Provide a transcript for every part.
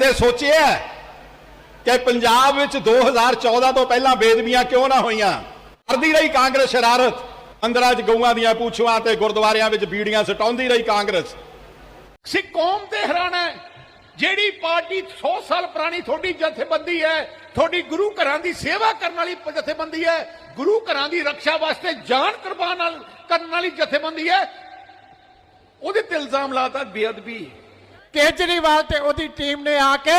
ਕਦੇ ਸੋਚਿਆ ਕਿ ਪੰਜਾਬ ਵਿੱਚ 2014 ਤੋਂ ਪਹਿਲਾਂ ਬੇਦਬੀਆਂ ਕਿਉਂ ਨਾ ਹੋਈਆਂ? ਕਰਦੀ ਰਹੀ ਕਾਂਗਰਸ ਸ਼ਰਾਰਤ। ਅੰਦਰਾਂ 'ਚ ਗਊਆਂ ਦੀਆਂ ਪੂਛਵਾਂ ਤੇ ਗੁਰਦੁਆਰਿਆਂ ਵਿੱਚ ਬੀੜੀਆਂ ਸਟਾਉਂਦੀ ਰਹੀ ਕਾਂਗਰਸ। ਸਿੱਖ ਕੌਮ ਤੇ ਹੈਰਾਨਾ ਜਿਹੜੀ ਪਾਰਟੀ 100 ਸਾਲ ਪੁਰਾਣੀ ਤੁਹਾਡੀ ਜਥੇਬੰਦੀ ਹੈ, ਤੁਹਾਡੀ ਗੁਰੂ ਘਰਾਂ ਦੀ ਸੇਵਾ ਕਰਨ ਵਾਲੀ ਜਥੇਬੰਦੀ ਹੈ, ਗੁਰੂ ਘਰਾਂ ਦੀ ਰੱਖਿਆ ਵਾਸਤੇ ਜਾਨ ਕੁਰਬਾਨ ਕਰਨ ਵਾਲੀ ਜਥੇਬੰਦੀ ਹੈ, ਉਹਦੇ ਤੇ ਇਲਜ਼ਾਮ ਲਾਤਾ ਬੇਅਦਬੀ। ਕੇਜਰੀਵਾਲ ਤੇ ਉਹਦੀ ਟੀਮ ਨੇ ਆ ਕੇ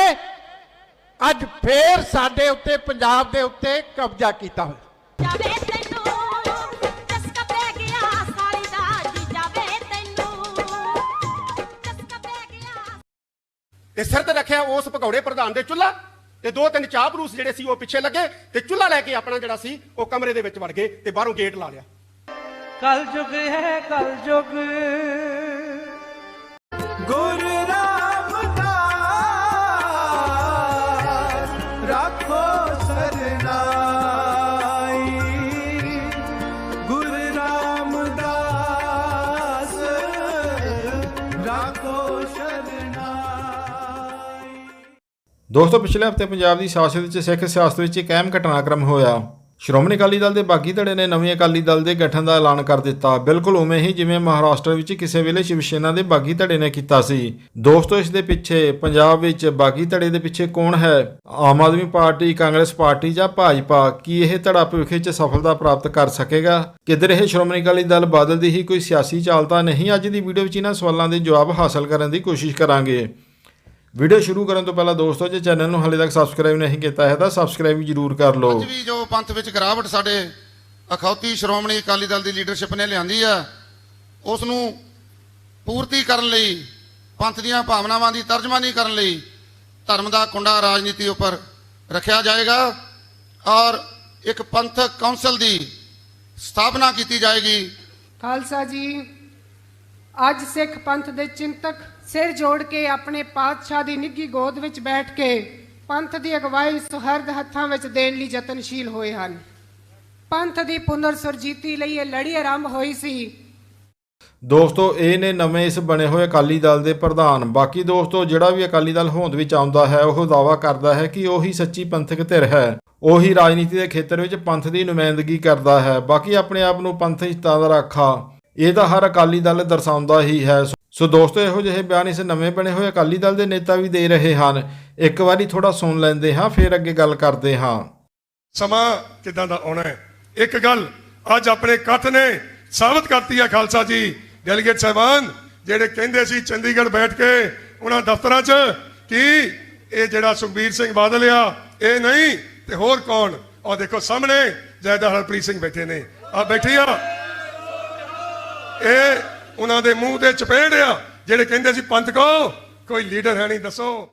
ਅੱਜ ਫੇਰ ਸਾਡੇ ਉੱਤੇ ਪੰਜਾਬ ਦੇ ਉੱਤੇ ਕਬਜ਼ਾ ਕੀਤਾ ਹੋਇਆ। ਜਾਵੇ ਤੈਨੂੰ ਚਸਕਾ ਪੈ ਗਿਆ ਸਾਲੀ ਦਾ ਜੀ ਜਾਵੇ ਤੈਨੂੰ। ਚਸਕਾ ਪੈ ਗਿਆ ਤੇ ਸਿਰ ਤੇ ਰੱਖਿਆ ਉਸ ਭਗੌੜੇ ਪ੍ਰਧਾਨ ਦੇ ਚੁੱਲ੍ਹਾ ਤੇ ਦੋ ਤਿੰਨ ਚਾਹ ਪਰੂਸ ਜਿਹੜੇ ਸੀ ਉਹ ਪਿੱਛੇ ਲੱਗੇ ਤੇ ਚੁੱਲ੍ਹਾ ਲੈ ਕੇ ਆਪਣਾ ਜਿਹੜਾ ਸੀ ਉਹ ਕਮਰੇ ਦੇ ਵਿੱਚ ਵੜ ਗਏ ਤੇ ਬਾਹਰੋਂ ਗੇਟ ਲਾ ਲਿਆ। ਕਲ ਯੁਗ ਹੈ ਕਲ ਯੁਗ। ਗੁਰ ਦੋਸਤੋ, ਪਿਛਲੇ ਹਫ਼ਤੇ ਪੰਜਾਬ ਦੀ ਸਿਆਸਤ ਵਿੱਚ, ਸਿੱਖ ਸਿਆਸਤ ਵਿੱਚ ਇੱਕ ਅਹਿਮ ਘਟਨਾਕ੍ਰਮ ਹੋਇਆ। ਸ਼੍ਰੋਮਣੀ ਅਕਾਲੀ ਦਲ ਦੇ ਬਾਗੀ ਧੜੇ ਨੇ ਨਵੇਂ ਅਕਾਲੀ ਦਲ ਦੇ ਗਠਨ ਦਾ ਐਲਾਨ ਕਰ ਦਿੱਤਾ। ਬਿਲਕੁਲ ਉਵੇਂ ਹੀ ਜਿਵੇਂ ਮਹਾਰਾਸ਼ਟਰ ਵਿੱਚ ਕਿਸੇ ਵੇਲੇ ਸ਼ਿਵ ਸੈਨਾ ਦੇ ਬਾਗੀ ਧੜੇ ਨੇ ਕੀਤਾ ਸੀ। ਦੋਸਤੋ, ਇਸ ਦੇ ਪਿੱਛੇ ਪੰਜਾਬ ਵਿੱਚ ਬਾਗੀ ਧੜੇ ਦੇ ਪਿੱਛੇ ਕੌਣ ਹੈ? ਆਮ ਆਦਮੀ ਪਾਰਟੀ, ਕਾਂਗਰਸ ਪਾਰਟੀ ਜਾਂ ਭਾਜਪਾ? ਕੀ ਇਹ ਧੜਾ ਭਵਿੱਖ ਵਿੱਚ ਸਫਲਤਾ ਪ੍ਰਾਪਤ ਕਰ ਸਕੇਗਾ? ਕਿਧਰ ਇਹ ਸ਼੍ਰੋਮਣੀ ਅਕਾਲੀ ਦਲ ਬਾਦਲ ਦੀ ਹੀ ਕੋਈ ਸਿਆਸੀ ਚਾਲ ਤਾਂ ਨਹੀਂ? ਅੱਜ ਦੀ ਵੀਡੀਓ ਵਿੱਚ ਇਹਨਾਂ ਸਵਾਲਾਂ ਦੇ ਜਵਾਬ ਹਾਸਲ ਕਰਨ ਦੀ ਕੋਸ਼ਿਸ਼ ਕਰਾਂਗੇ। ਵੀਡੀਓ ਸ਼ੁਰੂ ਕਰਨ ਤੋਂ ਪਹਿਲਾਂ ਦੋਸਤੋ ਜੇ ਚੈਨਲ ਨੂੰ ਹਾਲੇ ਤੱਕ ਸਬਸਕ੍ਰਾਈਬ ਨਹੀਂ ਕੀਤਾ ਹੈ ਤਾਂ ਸਬਸਕ੍ਰਾਈਬ ਜਰੂਰ ਕਰ ਲਓ। ਅੱਜ ਵੀ ਜੋ ਪੰਥ ਵਿੱਚ ਗਿਰਾਵਟ ਸਾਡੇ ਅਖੌਤੀ ਸ਼੍ਰੋਮਣੀ ਅਕਾਲੀ ਦਲ ਦੀ ਲੀਡਰਸ਼ਿਪ ਨੇ ਲਿਆਂਦੀ ਆ ਉਸ ਨੂੰ ਪੂਰਤੀ ਕਰਨ ਲਈ ਪੰਥ ਦੀਆਂ ਭਾਵਨਾਵਾਂ ਦੀ ਤਰਜਮਾਨੀ ਕਰਨ ਲਈ ਧਰਮ ਦਾ ਕੁੰਡਾ ਰਾਜਨੀਤੀ ਉੱਪਰ ਰੱਖਿਆ ਜਾਏਗਾ ਔਰ ਇੱਕ ਪੰਥਕ ਕੌਂਸਲ ਦੀ ਸਥਾਪਨਾ ਕੀਤੀ ਜਾਏਗੀ। ਖਾਲਸਾ ਜੀ ਅੱਜ ਸਿੱਖ ਪੰਥ ਦੇ ਚਿੰਤਕ ਸਿਰ ਜੋੜ ਕੇ ਆਪਣੇ ਪਾਤਸ਼ਾਹ ਦੀ ਨਿੱਘੀ ਗੋਦ ਵਿੱਚ ਬੈਠ ਕੇ ਪੰਥ ਦੀ ਅਗਵਾਈ ਸੁਹਰਦ ਹੱਥਾਂ ਵਿੱਚ ਦੇਣ ਲਈ ਯਤਨਸ਼ੀਲ ਹੋਏ ਹਨ। ਪੰਥ ਦੀ ਪੁਨਰ ਸੁਰਜੀਤੀ ਲਈ ਇਹ ਲੜੀ ਆਰੰਭ ਹੋਈ ਸੀ। ਦੋਸਤੋ, ਇਹ ਨੇ ਨਵੇਂ ਇਸ ਬਣੇ ਹੋਏ ਅਕਾਲੀ ਦਲ ਦੇ ਪ੍ਰਧਾਨ। ਬਾਕੀ ਦੋਸਤੋ, ਜਿਹੜਾ ਵੀ ਅਕਾਲੀ ਦਲ ਹੋਂਦ ਵਿੱਚ ਆਉਂਦਾ ਹੈ, ਉਹ ਦਾਵਾ ਕਰਦਾ ਹੈ ਕਿ ਉਹੀ ਸੱਚੀ ਪੰਥਕ ਧਿਰ ਹੈ। ਉਹੀ ਰਾਜਨੀਤੀ ਦੇ ਖੇਤਰ ਵਿੱਚ ਪੰਥ ਦੀ ਨੁਮਾਇੰਦਗੀ ਕਰਦਾ ਹੈ। ਬਾਕੀ ਆਪਣੇ ਆਪ ਨੂੰ ਪੰਥ ਹਿੱਤਾਂ ਦਾ ਰਾਖਾ, ਇਹ ਤਾਂ ਹਰ ਅਕਾਲੀ ਦਲ ਦਰਸਾਉਂਦਾ ਹੀ ਹੈ। ਸੋ ਦੋਸਤੋ, ਇਹੋ ਜਿਹੇ ਬਿਆਨ ਇਸ ਨਵੇਂ ਬਣੇ ਹੋਏ ਅਕਾਲੀ ਦਲ ਦੇ ਨੇਤਾ ਵੀ ਦੇ ਰਹੇ ਹਨ। ਇੱਕ ਵਾਰੀ ਥੋੜਾ ਸੁਣ ਲੈਂਦੇ ਹਾਂ, ਫਿਰ ਅੱਗੇ ਗੱਲ ਕਰਦੇ ਹਾਂ। ਸਮਾਂ ਕਿਦਾਂ ਦਾ ਆਉਣਾ ਹੈ? ਇੱਕ ਗੱਲ ਅੱਜ ਆਪਣੇ ਇਕੱਠ ਨੇ ਸਾਬਤ ਕਰਤੀ ਹੈ ਖਾਲਸਾ ਜੀ। ਡੈਲੀਗੇਟ ਸਾਹਿਬਾਨ ਜਿਹੜੇ ਕਹਿੰਦੇ ਸੀ ਚੰਡੀਗੜ੍ਹ ਬੈਠ ਕੇ ਉਹਨਾਂ ਦਫ਼ਤਰਾਂ 'ਚ ਕਿ ਇਹ ਜਿਹੜਾ ਸੁਖਬੀਰ ਸਿੰਘ ਬਾਦਲ ਆ, ਇਹ ਨਹੀਂ ਤੇ ਹੋਰ ਕੌਣ? ਉਹ ਦੇਖੋ ਸਾਹਮਣੇ ਜੈਦਾ ਹਰਪ੍ਰੀਤ ਸਿੰਘ ਬੈਠੇ ਨੇ। ਆ ਬੈਠੇ ਆ। ਇਹ ਉਹਨਾਂ ਦੇ ਮੂੰਹ ਤੇ ਚਪੇੜ ਆ, ਜਿਹੜੇ ਕਹਿੰਦੇ ਸੀ ਪੰਥ ਕੋ ਕੋਈ ਲੀਡਰ ਹੈ ਨਹੀਂ, ਦੱਸੋ।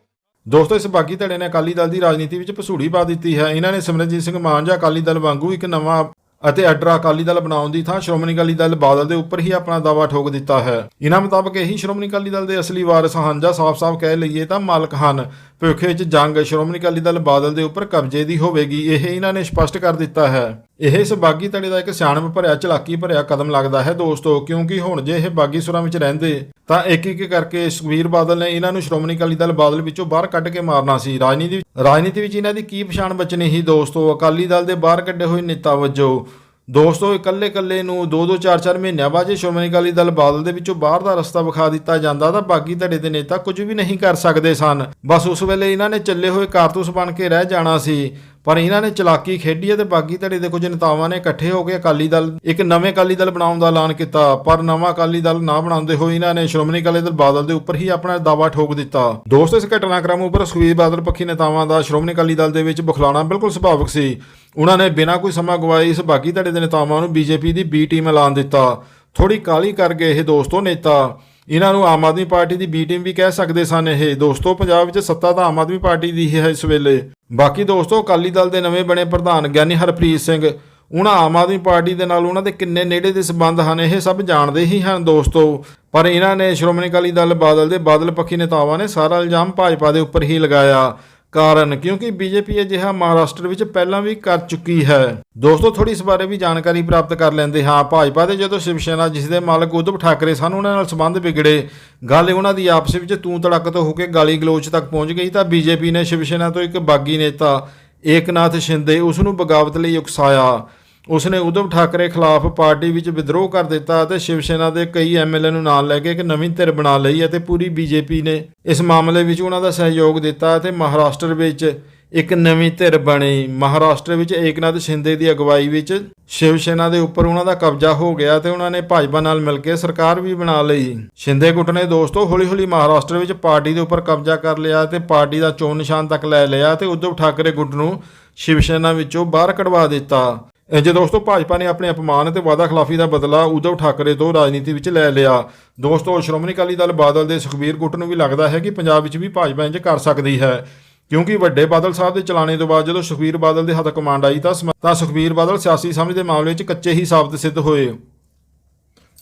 ਦੋਸਤੋ, ਇਸ ਬਾਗੀ ਧੜੇ ਨੇ ਅਕਾਲੀ ਦਲ ਦੀ ਰਾਜਨੀਤੀ ਵਿੱਚ ਪਸੂੜੀ ਪਾ ਦਿੱਤੀ ਹੈ। ਇਹਨਾਂ ਨੇ ਸਿਮਰਨਜੀਤ ਸਿੰਘ ਮਾਨ ਜਾਂ ਅਕਾਲੀ ਦਲ ਵਾਂਗੂ ਇੱਕ ਨਵਾਂ ਅਤੇ ਅਡਰਾ ਅਕਾਲੀ ਦਲ ਬਣਾਉਣ ਦੀ ਥਾਂ ਸ਼੍ਰੋਮਣੀ ਅਕਾਲੀ ਦਲ ਬਾਦਲ ਦੇ ਉੱਪਰ ਹੀ ਆਪਣਾ ਦਾਵਾ ਠੋਕ ਦਿੱਤਾ ਹੈ। ਇਹਨਾਂ ਮੁਤਾਬਕ ਇਹੀ ਸ਼੍ਰੋਮਣੀ ਅਕਾਲੀ ਦਲ ਦੇ ਅਸਲੀ ਵਾਰਿਸ ਹਨ ਜਾਂ ਸਾਫ਼-ਸਾਫ਼ ਕਹਿ ਲਈਏ ਤਾਂ ਮਾਲਕ ਹਨ। ਭਵਿੱਖ ਵਿੱਚ ਜੰਗ ਸ਼੍ਰੋਮਣੀ ਅਕਾਲੀ ਦਲ ਬਾਦਲ ਦੇ ਉੱਪਰ ਕਬਜ਼ੇ ਦੀ ਹੋਵੇਗੀ, ਇਹ ਇਹਨਾਂ ਨੇ ਸਪਸ਼ਟ ਕਰ ਦਿੱਤਾ ਹੈ। ਇਹ ਇਸ ਬਾਗੀ ਧੜੇ ਦਾ ਇੱਕ ਸਿਆਣਪ ਭਰਿਆ, ਚਲਾਕੀ ਭਰਿਆ ਕਦਮ ਲੱਗਦਾ ਹੈ ਦੋਸਤੋ, ਕਿਉਂਕਿ ਹੁਣ ਜੇ ਇਹ ਬਾਗੀ ਸੁਰਾਂ ਵਿੱਚ ਰਹਿੰਦੇ, ਤਾਂ ਇੱਕ ਇੱਕ ਕਰਕੇ ਸੁਖਬੀਰ ਬਾਦਲ ਨੇ ਇਹਨਾਂ ਨੂੰ ਸ਼੍ਰੋਮਣੀ ਅਕਾਲੀ ਦਲ ਬਾਦਲ ਵਿੱਚੋਂ ਬਾਹਰ ਕੱਢ ਕੇ ਮਾਰਨਾ ਸੀ। ਰਾਜਨੀਤੀ ਰਾਜਨੀਤੀ ਵਿੱਚ ਇਹਨਾਂ ਦੀ ਕੀ ਪਛਾਣ ਬਚਣੀ ਸੀ ਦੋਸਤੋ? ਅਕਾਲੀ ਦਲ ਦੇ ਬਾਹਰ ਕੱਢੇ ਹੋਏ ਨੇਤਾ ਵਜੋਂ ਦੋਸਤੋ ਇਕੱਲੇ ਇਕੱਲੇ ਨੂੰ 2-2 4-4 ਮਹੀਨਿਆਂ ਬਾਅਦ ਜੇ ਸ਼੍ਰੋਮਣੀ ਅਕਾਲੀ ਦਲ ਬਾਦਲ ਦੇ ਵਿੱਚੋਂ ਬਾਹਰ ਦਾ ਰਸਤਾ ਵਿਖਾ ਦਿੱਤਾ ਜਾਂਦਾ ਤਾਂ ਬਾਗੀ ਧੜੇ ਦੇ ਨੇਤਾ ਕੁਝ ਵੀ ਨਹੀਂ ਕਰ ਸਕਦੇ ਸਨ। ਬਸ ਉਸ ਵੇਲੇ ਇਹਨਾਂ ਨੇ ਚੱਲੇ ਹੋਏ ਕਾਰਤੂਸ ਬਣ ਕੇ ਰਹਿ ਜਾਣਾ ਸੀ। ਪਰ ਇਹਨਾਂ ਨੇ ਚਲਾਕੀ ਖੇਡੀ ਅਤੇ ਬਾਗੀ ਧੜੇ ਦੇ ਕੁਝ ਨੇਤਾਵਾਂ ਨੇ ਇਕੱਠੇ ਹੋ ਕੇ ਅਕਾਲੀ ਦਲ, ਇੱਕ ਨਵੇਂ ਅਕਾਲੀ ਦਲ ਬਣਾਉਣ ਦਾ ਐਲਾਨ ਕੀਤਾ, ਪਰ ਨਵਾਂ ਅਕਾਲੀ ਦਲ ਨਾ ਬਣਾਉਂਦੇ ਹੋਏ ਇਹਨਾਂ ਨੇ ਸ਼੍ਰੋਮਣੀ ਅਕਾਲੀ ਦਲ ਬਾਦਲ ਦੇ ਉੱਪਰ ਹੀ ਆਪਣਾ ਦਾਵਾ ਠੋਕ ਦਿੱਤਾ। ਦੋਸਤੋ, ਇਸ ਘਟਨਾਕ੍ਰਮ ਉੱਪਰ ਸੁਖਬੀਰ ਬਾਦਲ ਪੱਖੀ ਨੇਤਾਵਾਂ ਦਾ ਸ਼੍ਰੋਮਣੀ ਅਕਾਲੀ ਦਲ ਦੇ ਵਿੱਚ ਬੁਖਲਾਣਾ ਬਿਲਕੁਲ ਸੁਭਾਵਿਕ ਸੀ। ਉਹਨਾਂ ਨੇ ਬਿਨਾਂ ਕੋਈ ਸਮਾਂ ਗਵਾਏ ਇਸ ਬਾਗੀ ਧੜੇ ਦੇ ਨੇਤਾਵਾਂ ਨੂੰ ਬੀਜੇਪੀ ਦੀ ਬੀ ਟੀਮ ਐਲਾਨ ਦਿੱਤਾ। ਥੋੜੀ ਕਾਲੀ ਕਰ ਗਏ ਇਹ ਦੋਸਤੋ ਨੇਤਾ। ਇਹਨਾਂ ਨੂੰ ਆਮ ਆਦਮੀ ਪਾਰਟੀ ਦੀ ਬੀ ਟੀਮ ਵੀ ਕਹਿ ਸਕਦੇ ਸਨ ਇਹ। ਦੋਸਤੋ, ਪੰਜਾਬ ਵਿੱਚ ਸੱਤਾ ਤਾਂ ਆਮ ਆਦਮੀ ਪਾਰਟੀ ਦੀ ਹੀ ਹੈ ਇਸ ਵੇਲੇ। ਬਾਕੀ ਦੋਸਤੋ, ਅਕਾਲੀ ਦਲ ਦੇ ਨਵੇਂ ਬਣੇ ਪ੍ਰਧਾਨ ਗਿਆਨੀ ਹਰਪ੍ਰੀਤ ਸਿੰਘ, ਉਹਨਾਂ ਆਮ ਆਦਮੀ ਪਾਰਟੀ ਦੇ ਨਾਲ ਉਹਨਾਂ ਦੇ ਕਿੰਨੇ ਨੇੜੇ ਦੇ ਸਬੰਧ ਹਨ ਇਹ ਸਭ ਜਾਣਦੇ ਹੀ ਹਨ ਦੋਸਤੋ। ਪਰ ਇਹਨਾਂ ਨੇ ਸ਼੍ਰੋਮਣੀ ਅਕਾਲੀ ਦਲ ਬਾਦਲ ਦੇ ਬਾਦਲ ਪੱਖੀ ਨੇਤਾਵਾਂ ਨੇ ਸਾਰਾ ਇਲਜ਼ਾਮ ਭਾਜਪਾ ਦੇ ਉੱਪਰ ਹੀ ਲਗਾਇਆ। ਕਾਰਨ, ਕਿਉਂਕਿ ਬੀਜੇਪੀ ਅਜਿਹਾ ਮਹਾਰਾਸ਼ਟਰ ਵਿੱਚ ਪਹਿਲਾਂ ਵੀ ਕਰ ਚੁੱਕੀ ਹੈ। ਦੋਸਤੋ ਥੋੜੀ ਇਸ ਬਾਰੇ ਵੀ ਜਾਣਕਾਰੀ ਪ੍ਰਾਪਤ ਕਰ ਲੈਂਦੇ ਹਾਂ। ਭਾਜਪਾ ਦੇ ਜਦੋਂ ਸ਼ਿਵ ਸੈਨਾ, ਜਿਸ ਦੇ ਮਾਲਕ ਉਧਵ ਠਾਕਰੇ ਸਨ, ਉਹਨਾਂ ਨਾਲ ਸੰਬੰਧ ਵਿਗੜੇ। ਗੱਲ ਉਹਨਾਂ ਦੀ ਆਪਸ ਵਿੱਚ ਤੂੰ ਤੜਕ ਤੋਂ ਹੋ ਕੇ ਗਾਲੀ ਗਲੋਚ ਤੱਕ ਪਹੁੰਚ ਗਈ ਤਾਂ ਬੀਜੇਪੀ ਨੇ ਸ਼ਿਵ ਸੈਨਾ ਤੋਂ ਇੱਕ ਬਾਗੀ ਨੇਤਾ ਏਕਨਾਥ ਸ਼ਿੰਦੇ ਉਸ ਨੂੰ ਬਗਾਵਤ ਲਈ ਉਕਸਾਇਆ। ਉਸਨੇ ਨੇ ਠਾਕਰੇ ਖਿਲਾਫ ਪਾਰਟੀ ਵਿੱਚ ਵਿਦਰੋਹ ਕਰ ਦਿੱਤਾ ਅਤੇ ਸ਼ਿਵ ਸੈਨਾ ਦੇ ਕਈ ਐਮਐਲਏ ਨੂੰ ਨਾਲ ਲੈ ਕੇ ਇੱਕ ਨਵੀਂ ਧਿਰ ਬਣਾ ਲਈ ਅਤੇ ਪੂਰੀ ਬੀਜੇਪੀ ਨੇ ਇਸ ਮਾਮਲੇ ਵਿੱਚ ਉਹਨਾਂ ਦਾ ਸਹਿਯੋਗ ਦਿੱਤਾ ਅਤੇ ਮਹਾਰਾਸ਼ਟਰ ਵਿੱਚ ਇੱਕ ਨਵੀਂ ਧਿਰ ਬਣੀ। ਮਹਾਰਾਸ਼ਟਰ ਵਿੱਚ ਏਕਨਾਥ ਸ਼ਿੰਦੇ ਦੀ ਅਗਵਾਈ ਵਿੱਚ ਸ਼ਿਵ ਸੈਨਾ ਦੇ ਉੱਪਰ ਉਹਨਾਂ ਦਾ ਕਬਜ਼ਾ ਹੋ ਗਿਆ ਤੇ ਉਹਨਾਂ ਨੇ ਭਾਜਪਾ ਨਾਲ ਮਿਲ ਕੇ ਸਰਕਾਰ ਵੀ ਬਣਾ ਲਈ। ਸ਼ਿੰਦੇ ਗੁੱਟ ਨੇ ਦੋਸਤੋ ਹੌਲੀ-ਹੌਲੀ ਮਹਾਰਾਸ਼ਟਰ ਵਿੱਚ ਪਾਰਟੀ ਦੇ ਉੱਪਰ ਕਬਜ਼ਾ ਕਰ ਲਿਆ ਤੇ ਪਾਰਟੀ ਦਾ ਚੋਣ ਨਿਸ਼ਾਨ ਤੱਕ ਲੈ ਲਿਆ ਤੇ ਉਧਵ ਠਾਕਰੇ ਗੁੱਟ ਨੂੰ ਸ਼ਿਵ ਸੈਨਾ ਵਿੱਚੋਂ ਬਾਹਰ ਕਢਵਾ ਦਿੱਤਾ। ਇੰਜ ਦੋਸਤੋ ਭਾਜਪਾ ਨੇ ਆਪਣੇ ਅਪਮਾਨ ਅਤੇ ਵਾਅਦਾ ਖਿਲਾਫੀ ਦਾ ਬਦਲਾ ਉद्धਵ ਠਾਕਰੇ ਤੋਂ ਰਾਜਨੀਤੀ ਵਿੱਚ ਲੈ ਲਿਆ, ਦੋਸਤੋ ਸ਼੍ਰੋਮਣੀ ਅਕਾਲੀ ਦਲ ਬਾਦਲ ਦੇ ਸੁਖਬੀਰ ਗੁੱਟ ਨੂੰ ਵੀ ਲੱਗਦਾ ਹੈ ਕਿ ਪੰਜਾਬ ਵਿੱਚ ਵੀ ਭਾਜਪਾ ਇੰਜ ਕਰ ਸਕਦੀ ਹੈ। ਕਿਉਂਕਿ ਵੱਡੇ ਬਾਦਲ ਸਾਹਿਬ ਦੇ ਚਲਾਣੇ ਤੋਂ ਬਾਅਦ ਜਦੋਂ ਸੁਖਬੀਰ ਬਾਦਲ ਦੇ ਹੱਥ ਕਮਾਂਡ ਆਈ ਤਾਂ ਸਮ- ਤਾਂ ਸੁਖਬੀਰ ਬਾਦਲ ਸਿਆਸੀ ਸਮਝ ਦੇ ਮਾਮਲੇ 'ਚ ਕੱਚੇ ਹੀ ਸਾਬਤ ਸਿੱਧ ਹੋਏ।